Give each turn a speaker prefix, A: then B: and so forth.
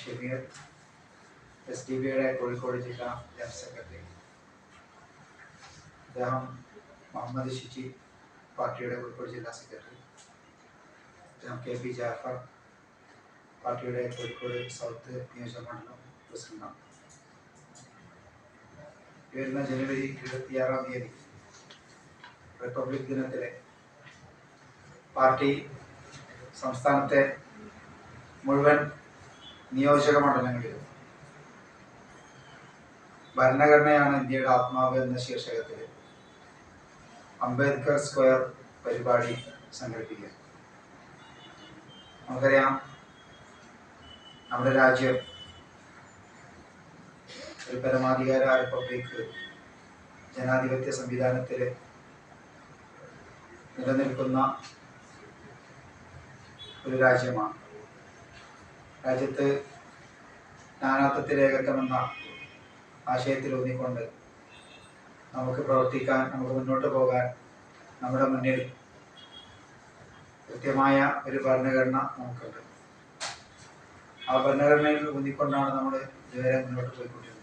A: Shameer S D ബിയുടെ കോഴിക്കോട് ജില്ലാ general secretary അദ്ദേഹം മുഹമ്മദ് ഷിജി പാർട്ടിയുടെ കോഴിക്കോട് ജില്ലാ സെക്രട്ടറി അദ്ദേഹം കെ പി ജാഫർ പാർട്ടിയുടെ കോഴിക്കോട് സൗത്ത് നിയോജക മണ്ഡലം പ്രസിഡന്റാണ് വരുന്ന ജനുവരി ഇരുപത്തിയാറാം തീയതി റിപ്പബ്ലിക് ദിനത്തിലെ പാർട്ടി സംസ്ഥാനത്തെ മുഴുവൻ നിയോജക മണ്ഡലങ്ങളിൽ. ഭരണഘടനയാണ് ഇന്ത്യയുടെ ആത്മാവ് എന്ന ശീർഷകത്തിൽ അംബേദ്കർ സ്ക്വയർ പരിപാടി സംഘടിപ്പിക്കുക. നമുക്കറിയാം നമ്മുടെ രാജ്യം ഒരു പരമാധികാര റിപ്പബ്ലിക് ജനാധിപത്യ സംവിധാനത്തിൽ നിലനിൽക്കുന്ന ഒരു രാജ്യമാണ്. രാജ്യത്ത് ആശയത്തിൽ ഊന്നിക്കൊണ്ട് നമുക്ക് പ്രവർത്തിക്കാൻ നമുക്ക് മുന്നോട്ട് പോകാൻ നമ്മുടെ മുന്നിൽ കൃത്യമായ ഒരു ഭരണഘടന നമുക്കുണ്ട്. ആ ഭരണഘടനയിൽ ഊന്നിക്കൊണ്ടാണ് നമ്മൾ ഇതുവരെ മുന്നോട്ട് പോയിക്കൊണ്ടിരുന്നത്.